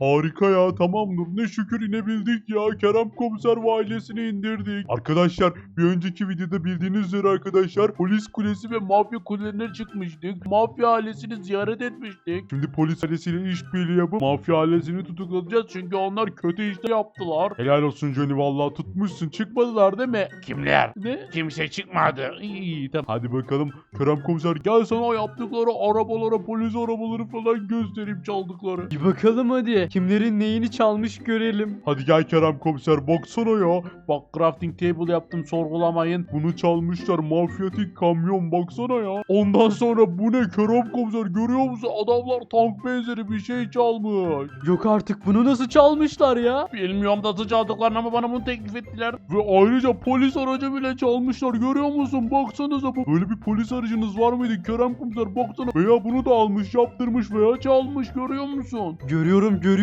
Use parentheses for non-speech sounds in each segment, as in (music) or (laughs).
Harika ya tamamdır. Ne şükür inebildik ya. Kerem komiser ve ailesini indirdik. Arkadaşlar bir önceki videoda bildiğiniz üzere arkadaşlar polis kulesi ve mafya kulelerine çıkmıştık. Mafya ailesini ziyaret etmiştik. Şimdi polis ailesiyle işbirliği yapıp mafya ailesini tutuklayacağız. Çünkü onlar kötü işler yaptılar. Helal olsun Johnny vallahi tutmuşsun. Çıkmadılar değil mi? Kimler? Ne? Kimse çıkmadı. İyi, iyi tamam. Hadi bakalım Kerem komiser gel sana yaptıkları arabalara polis arabaları falan göstereyim çaldıkları. Bir bakalım hadi. Kimlerin neyini çalmış görelim. Hadi gel Kerem komiser baksana ya. Bak crafting table yaptım sorgulamayın. Bunu çalmışlar mafyatik kamyon baksana ya. Ondan sonra bu ne Kerem komiser görüyor musun? Adamlar tank benzeri bir şey çalmış. Yok artık bunu nasıl çalmışlar ya? Bilmiyorum nasıl çaldıklarını ama bana bunu teklif ettiler. Ve ayrıca polis aracı bile çalmışlar görüyor musun? Baksanıza bu. Böyle bir polis aracınız var mıydı Kerem komiser baksana. Veya bunu da almış yaptırmış veya çalmış görüyor musun? Görüyorum görüyorum.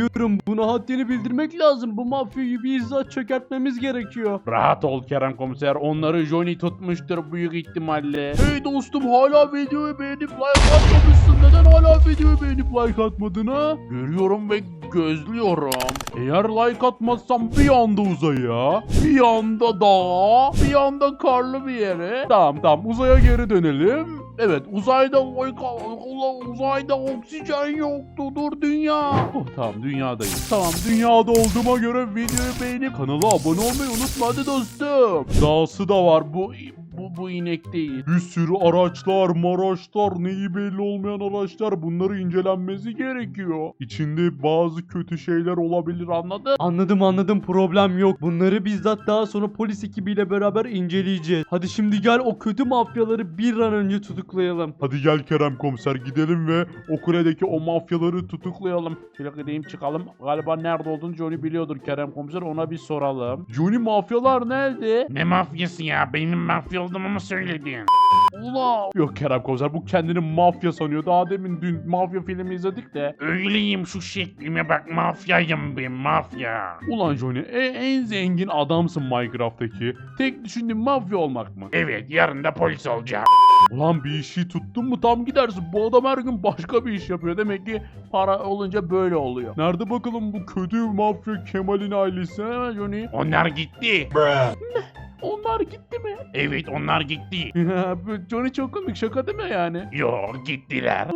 Buna haddini bildirmek lazım. Bu mafyayı bizzat çökertmemiz gerekiyor. Rahat ol Kerem komiser. Onları Johnny tutmuştur büyük ihtimalle. Hey dostum hala videoyu beğenip like atmamışsın. Neden hala videoyu beğenip like atmadın ha? Görüyorum ve gözlüyorum. Eğer like atmazsam bir anda uzaya, bir anda dağa, bir anda karlı bir yere. Tamam tamam uzaya geri dönelim. Evet uzayda Allah, uzayda oksijen yoktu dur dünya. Oh, tamam dünyadayım. Tamam dünyada olduğuma göre videoyu beğenip kanala abone olmayı unutma hadi dostum. Dahası da var bu Bu, bu inek değil. bir sürü araçlar, maraçlar, neyi belli olmayan araçlar bunları incelenmesi gerekiyor. İçinde bazı kötü şeyler olabilir anladın? Anladım anladım problem yok. Bunları bizzat daha sonra polis ekibiyle beraber inceleyeceğiz. Hadi şimdi gel o kötü mafyaları bir an önce tutuklayalım. Hadi gel Kerem komiser gidelim ve o kuledeki o mafyaları tutuklayalım. Şöyle gideyim çıkalım. Galiba nerede olduğunu Johnny biliyordur Kerem komiser. Ona bir soralım. Johnny mafyalar nerede? Ne mafyası ya? Benim mafya olduğumu mu söyledin? Ula. Yok Kerem komiser bu kendini mafya sanıyor. Daha demin dün mafya filmi izledik de. Öyleyim şu şeklime bak mafyayım ben mafya. Ulan Johnny e- en zengin adamsın Minecraft'taki. Tek düşündüğün mafya olmak mı? Evet yarın da polis olacağım. Ulan bir işi tuttun mu tam gidersin. Bu adam her gün başka bir iş yapıyor. Demek ki para olunca böyle oluyor. Nerede bakalım bu kötü mafya Kemal'in ailesi ha Johnny? Onlar gitti. Onlar gitti mi? Evet onlar gitti. (laughs) Johnny çok komik şaka değil mi yani? Yok gittiler.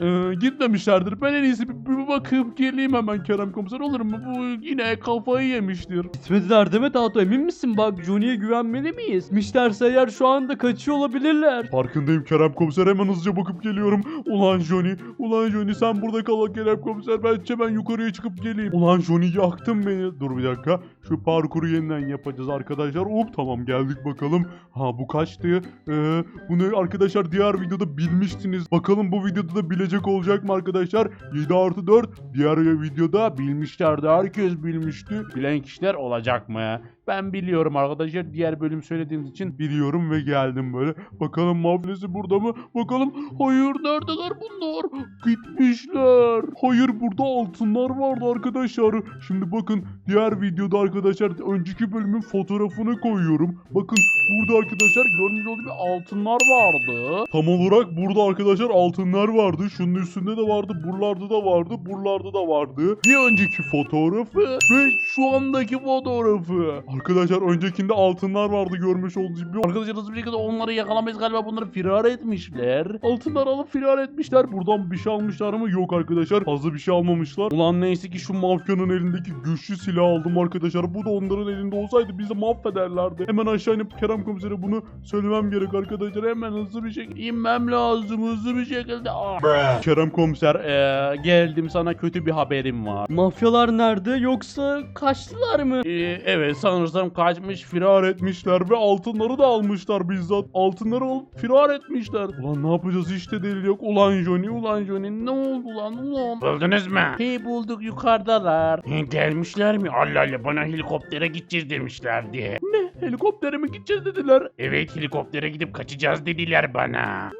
Ee, gitmemişlerdir. Ben en iyisi bir, bir bakıp geleyim hemen Kerem komiser olur mu? Bu yine kafayı yemiştir. Gitmediler değil mi Tato emin misin? Bak Johnny'ye güvenmeli miyiz? Gitmişlerse eğer şu anda kaçıyor olabilirler. Farkındayım Kerem komiser hemen hızlıca bakıp geliyorum. Ulan Johnny, ulan Johnny sen burada kal Kerem komiser ben hemen yukarıya çıkıp geleyim. Ulan Johnny yaktın beni. Dur bir dakika. Şu parkuru yeniden yapacağız arkadaşlar. Hop tamam geldik bakalım. Ha bu kaçtı? Ee, bunu arkadaşlar diğer videoda bilmiştiniz. Bakalım bu videoda da bilecek olacak mı arkadaşlar? 7 artı 4. Diğer videoda bilmişlerdi. Herkes bilmişti. Bilen kişiler olacak mı? Ben biliyorum arkadaşlar. Diğer bölüm söylediğiniz için Biliyorum ve geldim böyle. Bakalım mafyası burada mı? Bakalım. Hayır neredeler bunlar? Gitmişler. Hayır burada altınlar vardı arkadaşlar. Şimdi bakın diğer videoda arkadaşlar önceki bölümün fotoğrafını koyuyorum. Bakın burada arkadaşlar görmüş olduğunuz gibi altınlar vardı. Tam olarak burada arkadaşlar altınlar vardı. Şunun üstünde de vardı. Buralarda da vardı. Buralarda da vardı. Bir önceki fotoğrafı ve şu andaki fotoğrafı. Arkadaşlar öncekinde altınlar vardı görmüş olduğunuz gibi. Arkadaşlar hızlı bir şekilde onları yakalamayız galiba bunları firar etmişler. Altınlar alıp firar etmişler. Buradan bir şey almışlar mı? Yok arkadaşlar. Fazla bir şey almamışlar. Ulan neyse ki şu mafyanın elindeki güçlü silah aldım arkadaşlar. Bu da onların elinde olsaydı bizi mahvederlerdi. Hemen aşağı inip Kerem komisere bunu söylemem gerek arkadaşlar. Hemen hızlı bir şekilde inmem lazım. Hızlı bir şekilde. Aa. Kerem komiser ee, geldim sana kötü bir haberim var. Mafyalar nerede yoksa kaçtılar mı? Ee, evet sanırsam kaçmış firar etmişler ve altınları da almışlar bizzat. Altınları alıp firar etmişler. Ulan ne yapacağız işte delil yok. Ulan Johnny ulan Johnny ne oldu lan ulan. Buldunuz mu? Hey bulduk yukarıdalar. He, gelmişler mi? Allah Allah bana helikoptere gideceğiz demişlerdi. Helikoptere mi gideceğiz dediler. Evet helikoptere gidip kaçacağız dediler bana.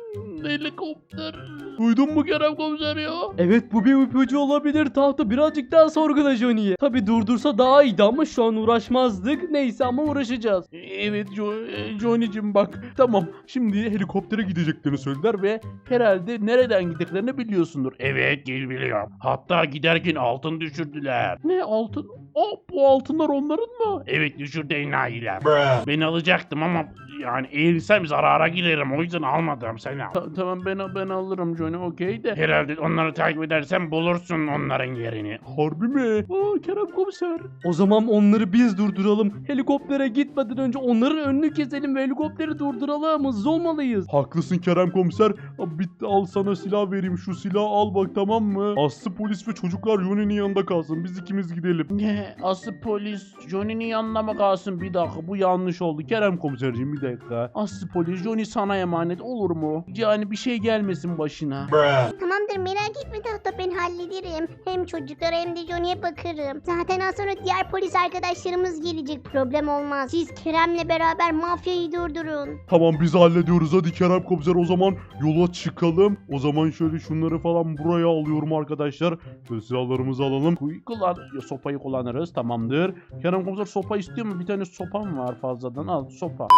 Hmm, Helikopter. Duydun mu Kerem komiser ya? Evet bu bir ipucu olabilir tahta birazcık daha sorgula Johnny'yi. Tabi durdursa daha iyiydi ama şu an uğraşmazdık. Neyse ama uğraşacağız. Evet jo e, Johnny'cim bak. Tamam şimdi helikoptere gideceklerini söylediler ve herhalde nereden gideceklerini biliyorsundur. Evet biliyorum. Hatta giderken altın düşürdüler. Ne altın? Aa bu altınlar onların mı? Evet düşürdü enayiler. Ben alacaktım ama yani eğilsem zarara girerim o yüzden almadım seni. tamam ben ben alırım Johnny okey de. Herhalde onları takip edersen bulursun onların yerini. Harbi mi? Aa Kerem komiser. O zaman onları biz durduralım. Helikoptere gitmeden önce onların önünü keselim ve helikopteri durduralım. Hızlı olmalıyız. Haklısın Kerem komiser. Abi, Bit al sana silah vereyim. Şu silahı al bak tamam mı? Aslı polis ve çocuklar Yoni'nin yanında kalsın. Biz ikimiz gidelim. Ne? Aslı polis Johnny'nin yanına mı kalsın? Bir dakika bu yanlış oldu. Kerem komiserciğim bir dakika. Aslı polis Johnny sana emanet olur mu? Yani bir şey gelmesin başına. Tamamdır merak etme tahta ben hallederim. Hem çocuklara hem de Johnny'e bakarım. Zaten az sonra diğer polis arkadaşlarımız gelecek problem olmaz. Siz Kerem'le beraber mafyayı durdurun. Tamam biz hallediyoruz. Hadi Kerem komiser o zaman yola çıkalım. O zaman şöyle şunları falan buraya alıyorum arkadaşlar. Şöyle silahlarımızı alalım. Kuy- Kullan sopayı kullanırız tamamdır. Kerem komiser sopa istiyor mu? Bir tane sopam var fazladan al sopa.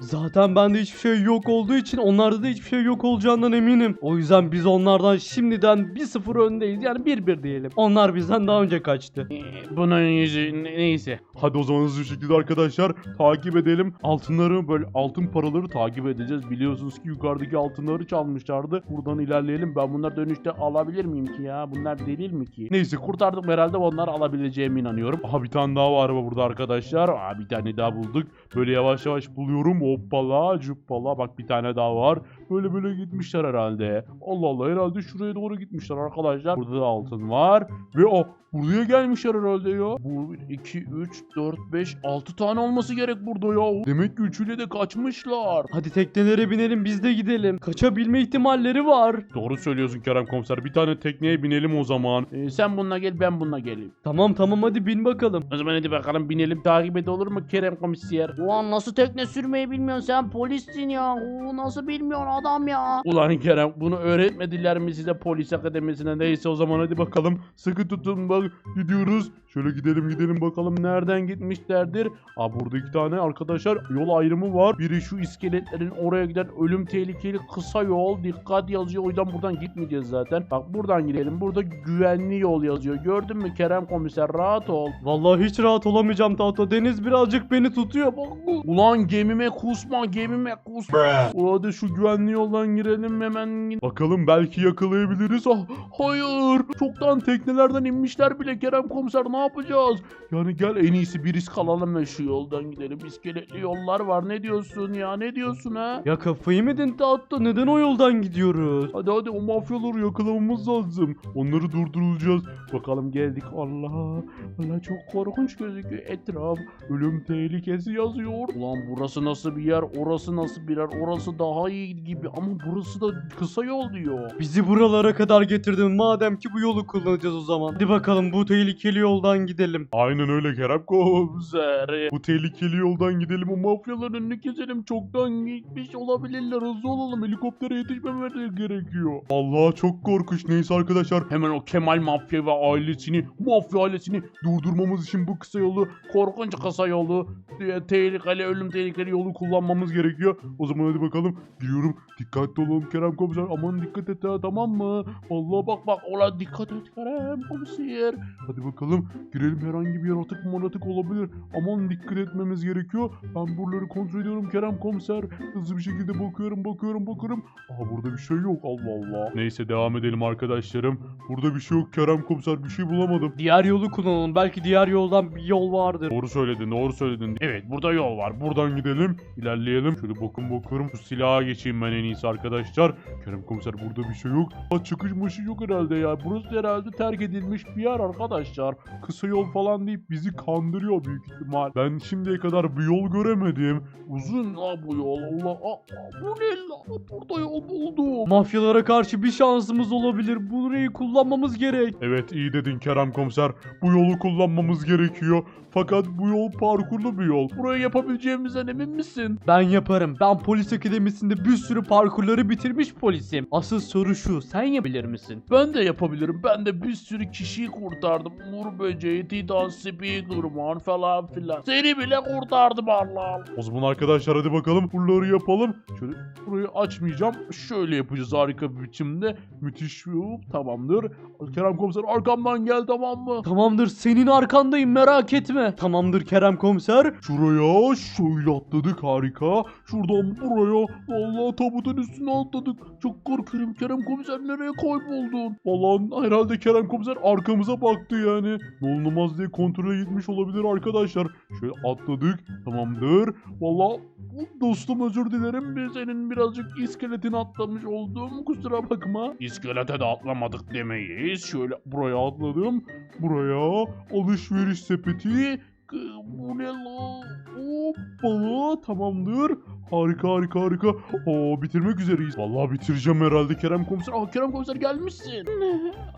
Zaten bende hiçbir şey yok olduğu için onlarda da hiçbir şey yok olacağından eminim. O yüzden biz onlardan şimdiden 1-0 öndeyiz. Yani 1-1 diyelim. Onlar bizden daha önce kaçtı. Ee, bunun yüzü ne- neyse. Hadi o zaman hızlı bir şekilde arkadaşlar takip edelim. Altınları böyle altın paraları takip edeceğiz. Biliyorsunuz ki yukarıdaki altınları çalmışlardı. Buradan ilerleyelim. Ben bunları dönüşte alabilir miyim ki ya? Bunlar delil mi ki? Neyse kurtardım herhalde onları alabileceğime inanıyorum. Aha bir tane daha var burada arkadaşlar. Aa, bir tane daha bulduk. Böyle yavaş yavaş buluyorum. Hoppala cuppala. Bak bir tane daha var. Böyle böyle gitmişler herhalde. Allah Allah herhalde şuraya doğru gitmişler arkadaşlar. Burada da altın var. Ve o buraya gelmişler herhalde ya. Bu 2, 3, 4, 5, 6 tane olması gerek burada ya. Demek ki üçüyle de kaçmışlar. Hadi teknelere binelim biz de gidelim. Kaçabilme ihtimalleri var. Doğru söylüyorsun Kerem komiser. Bir tane tekneye binelim o zaman. Ee, sen bununla gel ben bununla geleyim. Tamam tamam hadi bin bakalım. O zaman hadi bakalım binelim takip et olur mu Kerem komiser? Ulan nasıl tekne sürmeyi bilmiyorsun sen polissin ya. Oo, nasıl bilmiyorsun adam ya. Ulan Kerem bunu öğretmediler mi size polis akademisine neyse o zaman hadi bakalım. Sıkı tutun bak gidiyoruz. Şöyle gidelim gidelim bakalım nereden gitmişlerdir. Aa burada iki tane arkadaşlar yol ayrımı var. Biri şu iskeletlerin oraya giden ölüm tehlikeli kısa yol dikkat yazıyor o yüzden buradan gitmeyeceğiz zaten. Bak buradan gidelim burada güvenli yol yazıyor gördün mü Kerem komiser rahat ol. Vallahi hiç rahat olamayacağım Tahta. Deniz birazcık beni tutuyor. Bak bu. Ulan gemime kusma gemime kusma. Hadi şu güvenli yoldan girelim hemen. Bakalım belki yakalayabiliriz. Ah Hayır çoktan teknelerden inmişler bile Kerem komiser ne yapacağız? Yani gel en iyisi bir risk alalım ve şu yoldan gidelim. İskeletli yollar var ne diyorsun ya ne diyorsun ha? Ya kafayı mı yedin Tahta? Neden o yoldan gidiyoruz? hadi hadi o mafyaları yakalamamız lazım. Onları durduracağız. Bakalım geldik Allah. Allah çok korkunç gözüküyor etraf. Ölüm tehlikesi yazıyor. Ulan burası nasıl bir yer? Orası nasıl bir yer? Orası daha iyi gibi ama burası da kısa yol diyor. Bizi buralara kadar getirdin. Madem ki bu yolu kullanacağız o zaman. Hadi bakalım bu tehlikeli yoldan gidelim. Aynen öyle Kerem komiser. Bu tehlikeli yoldan gidelim. O Mafyaların önünü keselim. Çoktan gitmiş olabilirler. Hızlı olalım. Helikoptere yetişmemeleri gerekiyor. Allah çok korkunç. Neyse arkadaşlar Hemen o Kemal Mafya ve ailesini, mafya ailesini durdurmamız için bu kısa yolu korkunç kısa yolu, e, tehlikeli, ölüm tehlikeli yolu kullanmamız gerekiyor. O zaman hadi bakalım. Giriyorum. Dikkatli olalım Kerem komiser. Aman dikkat et ha tamam mı? Allah bak bak ola dikkat et Kerem komiser. Hadi bakalım. Girelim herhangi bir yaratık maratık olabilir. Aman dikkat etmemiz gerekiyor. Ben buraları kontrol ediyorum Kerem komiser. Hızlı bir şekilde bakıyorum bakıyorum bakıyorum. Aa burada bir şey yok Allah Allah. Neyse devam edelim arkadaşlarım. Burada bir şey yok Kerem komiser bir şey bulamadım. Diğer yolu kullanalım. Belki diğer yoldan bir yol vardır. Doğru söyledin doğru söyledin. Evet burada yol var. Buradan gidelim. ilerleyelim. Şöyle bakın bakıyorum. Şu silaha geçeyim ben en iyisi arkadaşlar. Kerem komiser burada bir şey yok. Aa, çıkış mışı yok herhalde ya. Burası herhalde terk edilmiş bir yer arkadaşlar. Kısa yol falan deyip bizi kandırıyor büyük ihtimal. Ben şimdiye kadar bir yol göremedim. Uzun la bu yol. Allah aa, bu ne la? Burada yol buldum. Mafyalara karşı bir şansımız olabilir. Burayı kullanmamız gerek. Evet iyi dedin Kerem komiser. Bu yolu kullanmamız gerekiyor. Fakat bu yol parkurlu bir yol. Burayı yapabileceğimizden emin misin? Ben yaparım. Ben polis akademisinde bir sürü parkurları bitirmiş polisim. Asıl soru şu. Sen yapabilir misin? Ben de yapabilirim. Ben de bir sürü kişiyi kurtardım. Uğur böceği, Titan, Spiderman falan filan. Seni bile kurtardım Allah. O zaman arkadaşlar hadi bakalım buraları yapalım. Şöyle burayı açmayacağım. Şöyle yapacağız harika bir biçimde. Müthiş. Hop, Tamamdır. Kerem komiser arkamdan gel tamam mı? Tamamdır senin arkandayım merak etme. Tamamdır Kerem komiser. Şuraya şöyle atladık harika. Şuradan buraya vallahi tabutun üstüne atladık. Çok korkuyorum Kerem komiser nereye kayboldun? Vallahi herhalde Kerem komiser arkamıza baktı yani. Olmaz diye kontrole gitmiş olabilir arkadaşlar. Şöyle atladık tamamdır. Vallahi dostum özür dilerim bir senin birazcık iskeletini atlamış olduğum kusura bakma. İskelete de atlamadık demeyiz. Şöyle Buraya atladım. Buraya alışveriş sepeti. Bu ne la? Hoppala tamamdır. Harika harika harika. Oo bitirmek üzereyiz. Vallahi bitireceğim herhalde Kerem komiser. Aa, Kerem komiser gelmişsin.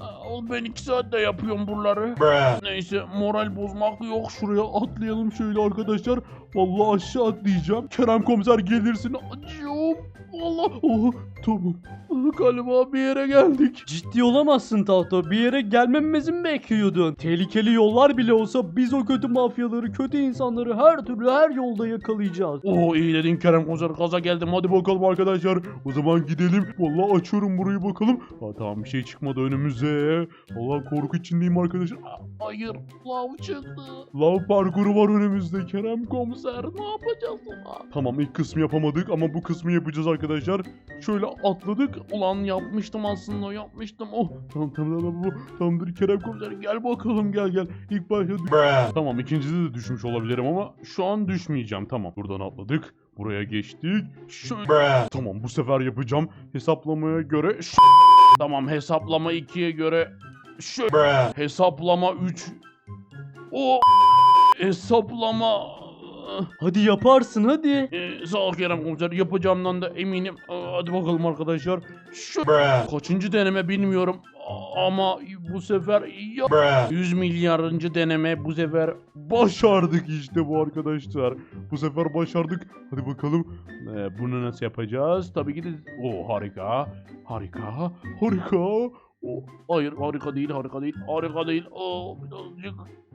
Aa, ben iki saatte yapıyorum buraları. Neyse moral bozmak yok. Şuraya atlayalım şöyle arkadaşlar. Vallahi aşağı atlayacağım. Kerem komiser gelirsin. Acıyor. Vallahi. Oh, tamam. Ah, Galiba bir yere geldik. Ciddi olamazsın Tahto. Bir yere gelmemizi mi bekliyordun? Tehlikeli yollar bile olsa biz o kötü mafyaları, kötü insanları her türlü her yolda yakalayacağız. Oo iyi dedin Kerem komiser gaza geldim hadi bakalım arkadaşlar. O zaman gidelim. Vallahi açıyorum burayı bakalım. Ha, tamam bir şey çıkmadı önümüze. Vallahi korku içindeyim arkadaşlar. Aa, Hayır lav çıktı. Lav parkuru var önümüzde Kerem komiser. Ne yapacağız ulan? Tamam ilk kısmı yapamadık ama bu kısmı yapacağız arkadaşlar. Şöyle atladık. Ulan yapmıştım aslında yapmıştım. Oh Tamam tamam tamam bu. Tamamdır Kerem komiser gel bakalım gel gel. İlk başta Tamam ikincide de düşmüş olabilirim ama şu an düşmeyeceğim. Tamam buradan atladık. Buraya geçtik. Şöyle. Tamam bu sefer yapacağım. Hesaplamaya göre ş- tamam hesaplama 2'ye göre şöyle hesaplama 3 o hesaplama Hadi yaparsın hadi. Ee, sağ ol Kerem komiser yapacağımdan da eminim. Aa, Hadi bakalım arkadaşlar. Şu kaçıncı deneme bilmiyorum ama bu sefer ya 100 milyarıncı deneme bu sefer başardık işte bu arkadaşlar. Bu sefer başardık. Hadi bakalım. Ee, bunu nasıl yapacağız? Tabii ki de... O harika. Harika. Harika. O, hayır harika değil harika değil harika değil. Aa, birazcık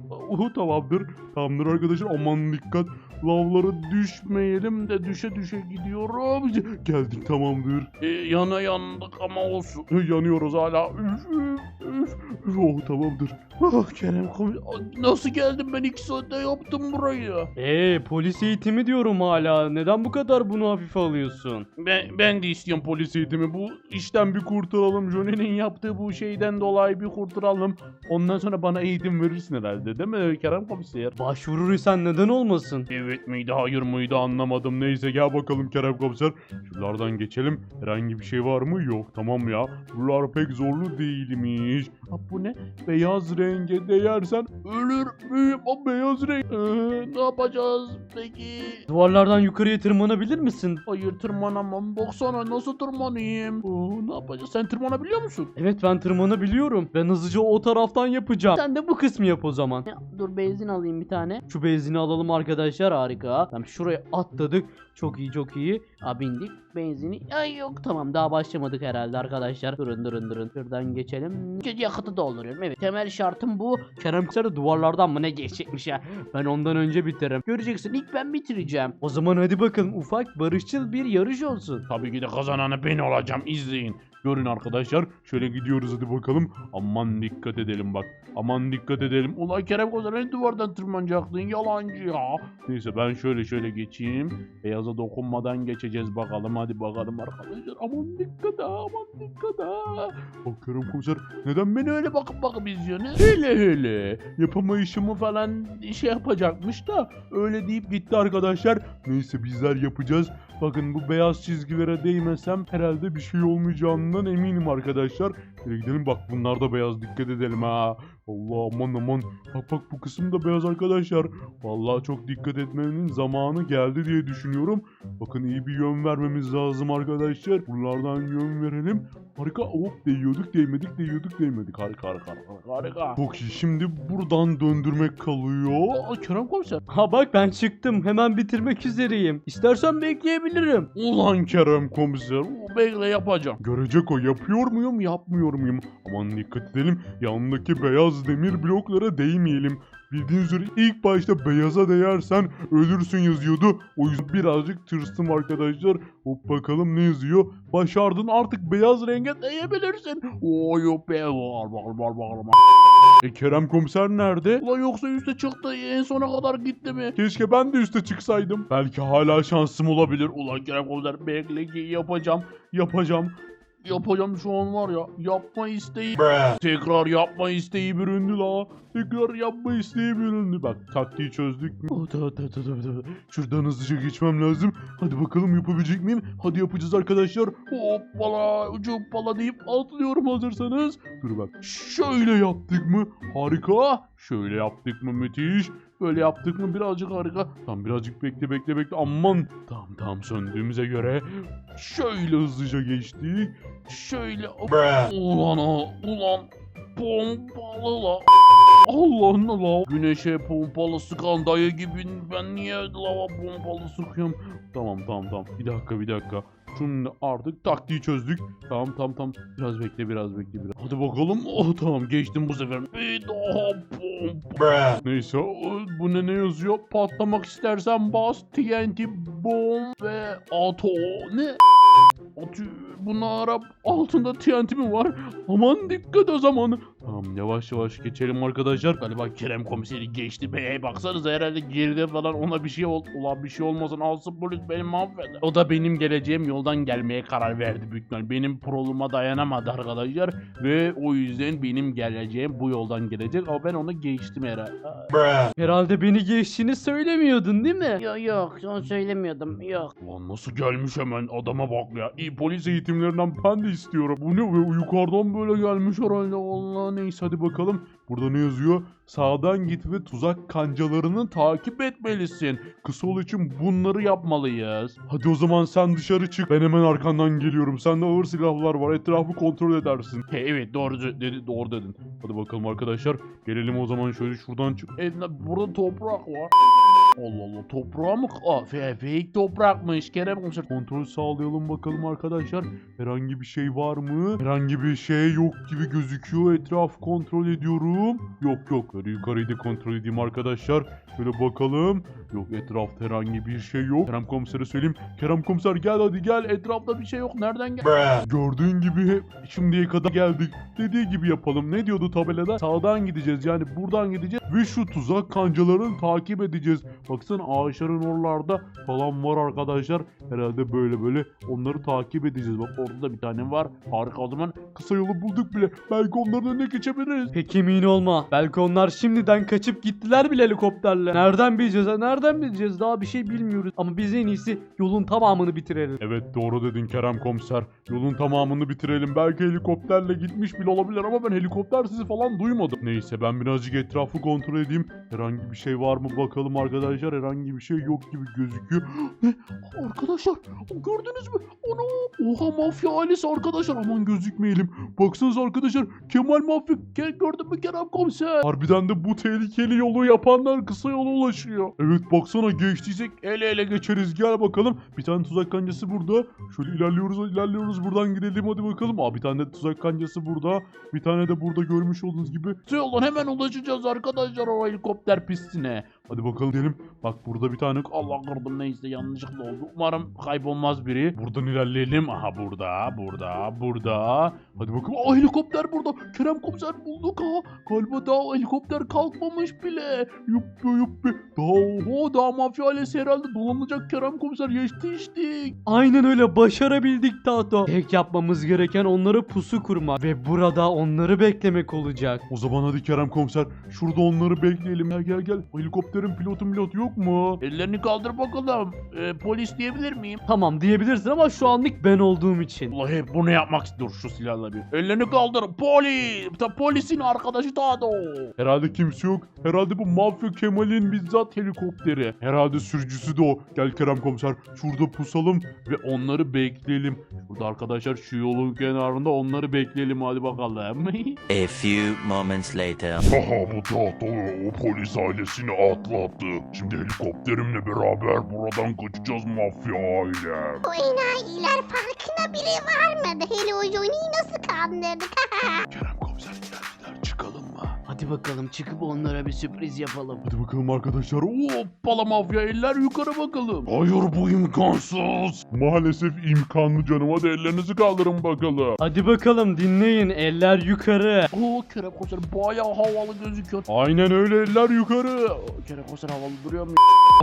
Oh, tamamdır. Tamamdır arkadaşlar. Aman dikkat. Lavlara düşmeyelim de düşe düşe gidiyorum. Geldik tamamdır. e, yana yandık ama olsun. Yanıyoruz hala. Üf, üf. Üf, Oh tamamdır. Ah Kerem komiser nasıl geldim ben iki saatte yaptım burayı. Eee polis eğitimi diyorum hala. Neden bu kadar bunu hafife alıyorsun? Ben, ben de istiyorum polis eğitimi. Bu İşten bir kurtulalım. Johnny'nin yaptığı bu şeyden dolayı bir kurtaralım. Ondan sonra bana eğitim verirsin herhalde değil mi Kerem komiser? Başvurursan neden olmasın? Evet miydi hayır mıydı anlamadım. Neyse gel bakalım Kerem komiser. Şuralardan geçelim. Herhangi bir şey var mı? Yok tamam ya. Buralar pek zorlu değilmiş. Ha, bu ne? Beyaz renge değersen ölür müyüm? O beyaz renk. Ee, ne yapacağız peki? Duvarlardan yukarıya tırmanabilir misin? Hayır tırmanamam. Baksana nasıl tırmanayım? Oo, ne yapacağız? Sen tırmanabiliyor musun? Evet ben tırmanabiliyorum. Ben hızlıca o taraftan yapacağım. Sen de bu kısmı yap o zaman. Dur benzin alayım bir tane. Şu benzini alalım arkadaşlar harika. Tamam şuraya atladık. Çok iyi çok iyi. Aa, bindik. Benzini. Ay yok tamam daha başlamadık herhalde arkadaşlar. Durun durun durun. Şuradan geçelim. Önce yakıtı dolduruyorum. Evet temel şartım bu. Kerem Kısar'ı duvarlardan mı ne geçecekmiş ya. ben ondan önce bitiririm. Göreceksin ilk ben bitireceğim. O zaman hadi bakalım ufak barışçıl bir yarış olsun. Tabii ki de kazananı ben olacağım. İzleyin. Görün arkadaşlar. Şöyle gidiyoruz hadi bakalım. Aman dikkat edelim bak. Aman dikkat edelim. Ulan Kerem hani duvardan tırmanacaktın yalancı ya. Neyse ben şöyle şöyle geçeyim. Beyaza dokunmadan geçeceğiz bakalım. Hadi bakalım arkadaşlar. Aman dikkat ha, aman dikkat ha. Bakıyorum komiser. Neden beni öyle bakıp bakıp izliyorsun. Hele hele. yapamayışımı falan şey yapacakmış da öyle deyip gitti arkadaşlar. Neyse bizler yapacağız. Bakın bu beyaz çizgilere değmesem herhalde bir şey olmayacağından eminim arkadaşlar. Şöyle gidelim bak bunlar da beyaz dikkat edelim ha. Allah aman aman. Bak bak bu kısım da beyaz arkadaşlar. Vallahi çok dikkat etmenin zamanı geldi diye düşünüyorum. Bakın iyi bir yön vermemiz lazım arkadaşlar. Buralardan yön verelim. Harika. Hop değiyorduk değmedik değiyorduk değmedik. Harika harika harika. harika. Çok iyi. Şimdi buradan döndürmek kalıyor. Aa, Kerem komiser. Ha bak ben çıktım. Hemen bitirmek üzereyim. İstersen bekleyebilirim. Ulan Kerem komiser. Bekle yapacağım. Görecek o yapıyor muyum yapmıyor muyum? Aman dikkat edelim yanındaki beyaz demir bloklara değmeyelim. Bildiğiniz üzere ilk başta beyaza değersen ölürsün yazıyordu. O yüzden birazcık tırstım arkadaşlar. Hop bakalım ne yazıyor. Başardın artık beyaz renge değebilirsin. Oy be var var var var var. E Kerem komiser nerede? Ulan yoksa üste çıktı en sona kadar gitti mi? Keşke ben de üste çıksaydım. Belki hala şansım olabilir. Ulan Kerem komiser bekle ki yapacağım. Yapacağım. Yapacağım şu an var ya. Yapma isteği. Tekrar yapma isteği büründü la. Tekrar yapma isteği büründü. Bak taktiği çözdük. Şuradan hızlıca geçmem lazım. Hadi bakalım yapabilecek miyim? Hadi yapacağız arkadaşlar. Hoppala ucu hoppala deyip Atlıyorum hazırsanız. Dur bak. Şöyle yaptık mı? Harika. Şöyle yaptık mı? Müthiş. Böyle yaptık mı? Birazcık harika. Tamam birazcık bekle bekle bekle. Aman. Tamam tamam söndüğümüze göre. Şöyle hızlıca geçtik. şöyle ulan o ulan pompalı la. Allah Allah. Güneşe pompalı sıkan dayı gibi ben niye lava pompalı sıkıyorum? Tamam tamam tamam. Bir dakika bir dakika. Şunu artık taktiği çözdük. Tamam tamam tamam. Biraz bekle biraz bekle biraz. Hadi bakalım. Oh tamam geçtim bu sefer. Bir daha pompa. Neyse bu ne ne yazıyor? Patlamak istersen bas TNT bomb ve ato ne? Atı bunlara altında TNT mi var? Aman dikkat o zaman. Tamam yavaş yavaş geçelim arkadaşlar. Galiba Kerem komiseri geçti be. Baksanıza herhalde geride falan ona bir şey ol. Ulan bir şey olmasın alsın polis beni mahveder. O da benim geleceğim yoldan gelmeye karar verdi büyük ihtimal. Benim proluma dayanamadı arkadaşlar. Ve o yüzden benim geleceğim bu yoldan gelecek. Ama ben onu geçtim herhalde. Herhalde beni geçtiğini söylemiyordun değil mi? Yok yok onu söylemiyordum yok. Ulan nasıl gelmiş hemen adama bak ya. İyi polis eğitimlerinden ben de istiyorum. Bu ne ve yukarıdan böyle gelmiş herhalde. Allah neyse hadi bakalım. Burada ne yazıyor? Sağdan git ve tuzak kancalarını takip etmelisin. Kısa yol için bunları yapmalıyız. Hadi o zaman sen dışarı çık. Ben hemen arkandan geliyorum. Sende ağır silahlar var. Etrafı kontrol edersin. He, evet doğru dedi doğru dedin. Hadi bakalım arkadaşlar. Gelelim o zaman şöyle şuradan çık. E, burada toprak var. Allah Allah toprağı mı? Aa, fe- fake toprakmış Kerem komiser. Kontrol sağlayalım bakalım arkadaşlar. Herhangi bir şey var mı? Herhangi bir şey yok gibi gözüküyor. Etrafı kontrol ediyorum. Yok yok. Böyle yukarıyı da kontrol edeyim arkadaşlar. Şöyle bakalım. Yok etrafta herhangi bir şey yok. Kerem komisere söyleyeyim. Kerem komiser gel hadi gel. Etrafta bir şey yok. Nereden gel? Gördüğün gibi hep şimdiye kadar geldik. Dediği gibi yapalım. Ne diyordu tabelada? Sağdan gideceğiz yani buradan gideceğiz. Ve şu tuzak kancalarını takip edeceğiz. Baksana ağaçların oralarda falan var arkadaşlar. Herhalde böyle böyle onları takip edeceğiz. Bak orada da bir tane var. Harika o zaman. Kısa yolu bulduk bile. Belki onların önüne geçebiliriz. Pek emin olma. Belki onlar şimdiden kaçıp gittiler bile helikopterle. Nereden bileceğiz ha? Nereden bileceğiz? Daha bir şey bilmiyoruz. Ama biz en iyisi yolun tamamını bitirelim. Evet doğru dedin Kerem komiser. Yolun tamamını bitirelim. Belki helikopterle gitmiş bile olabilir ama ben helikopter sizi falan duymadım. Neyse ben birazcık etrafı kontrol edeyim. Herhangi bir şey var mı bakalım arkadaşlar. Herhangi bir şey yok gibi gözüküyor. (gasps) ne? Arkadaşlar gördünüz mü? Ana! Oha mafya ailesi arkadaşlar. Aman gözükmeyelim. Baksanıza arkadaşlar. Kemal mafya. Ke- gördün mü Kerem komiser? Harbiden de bu tehlikeli yolu yapanlar kısa yola ulaşıyor. Evet baksana geçtiysek ele ele geçeriz. Gel bakalım. Bir tane tuzak kancası burada. Şöyle ilerliyoruz ilerliyoruz. Buradan gidelim hadi bakalım. Aa bir tane de tuzak kancası burada. Bir tane de burada görmüş olduğunuz gibi. Yoldan hemen ulaşacağız arkadaşlar o helikopter pistine. Hadi bakalım gidelim. Bak burada bir tane Allah kırdım neyse yanlışlıkla oldu. Umarım kaybolmaz biri. Buradan ilerleyelim. Aha burada, burada, burada. Hadi bakalım. Aa helikopter burada. Kerem komiser bulduk ha. Galiba daha helikopter kalkmamış bile. Yuppi yuppi. Daha oho daha mafya ailesi herhalde dolanacak Kerem komiser. Geçti içtik. Aynen öyle başarabildik Tato. Tek yapmamız gereken onları pusu kurmak. Ve burada onları beklemek olacak. O zaman hadi Kerem komiser. Şurada onları bekleyelim. Gel gel gel. O helikopterin pilotu pilot. yok mu? Ellerini kaldır bakalım. Ee, polis diyebilir miyim? Tamam diyebilirsin ama şu anlık ben olduğum için. Allah hep bunu yapmak istiyor şu silahla bir. Ellerini kaldır. Polis. Ta polisin arkadaşı Tado. Herhalde kimse yok. Herhalde bu mafya Kemal'in bizzat helikopteri. Herhalde sürücüsü de o. Gel Kerem komiser şurada pusalım ve onları bekleyelim. Burada arkadaşlar şu yolun kenarında onları bekleyelim hadi bakalım. (laughs) A few moments later. Aha bu tahtalı o polis ailesini atlattı. Şimdi helikopterimle beraber buradan kaçacağız mafya aile. O enayiler farkına bile varmadı. Hele o Johnny'yi nasıl kandırdık? (laughs) Kerem komiser geldiler çıkalım mı? Hadi bakalım çıkıp onlara bir sürpriz yapalım. Hadi bakalım arkadaşlar. Hoppala mafya eller yukarı bakalım. Hayır bu imkansız. Maalesef imkanlı canım. Hadi ellerinizi kaldırın bakalım. Hadi bakalım dinleyin eller yukarı. Oo Kerem komiser bayağı havalı gözüküyor. Aynen öyle eller yukarı. Kerem komiser havalı duruyor mu?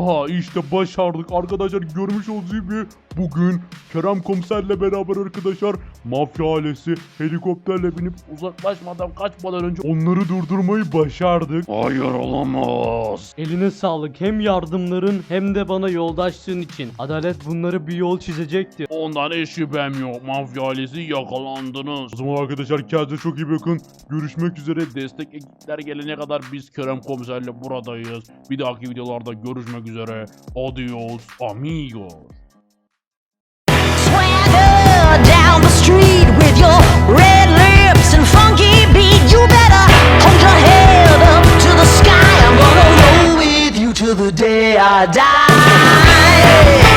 Aha işte başardık arkadaşlar görmüş olduğunuz gibi bugün Kerem komiserle beraber arkadaşlar mafya ailesi helikopterle binip Uzaklaşmadan kaçmadan önce onları durdurmayı başardık. Hayır olamaz. Eline sağlık hem yardımların hem de bana yoldaşlığın için. Adalet bunları bir yol çizecekti. Ondan hiç şüphem yok. Mafya ailesi yakalandınız. O zaman arkadaşlar kendinize çok iyi bakın. Görüşmek üzere. Destek ekipler gelene kadar biz Kerem komiserle buradayız. Bir dahaki videolarda görüşmek üzere. Adios amigos. Swagger down the street with your red lips and funky to the day I die.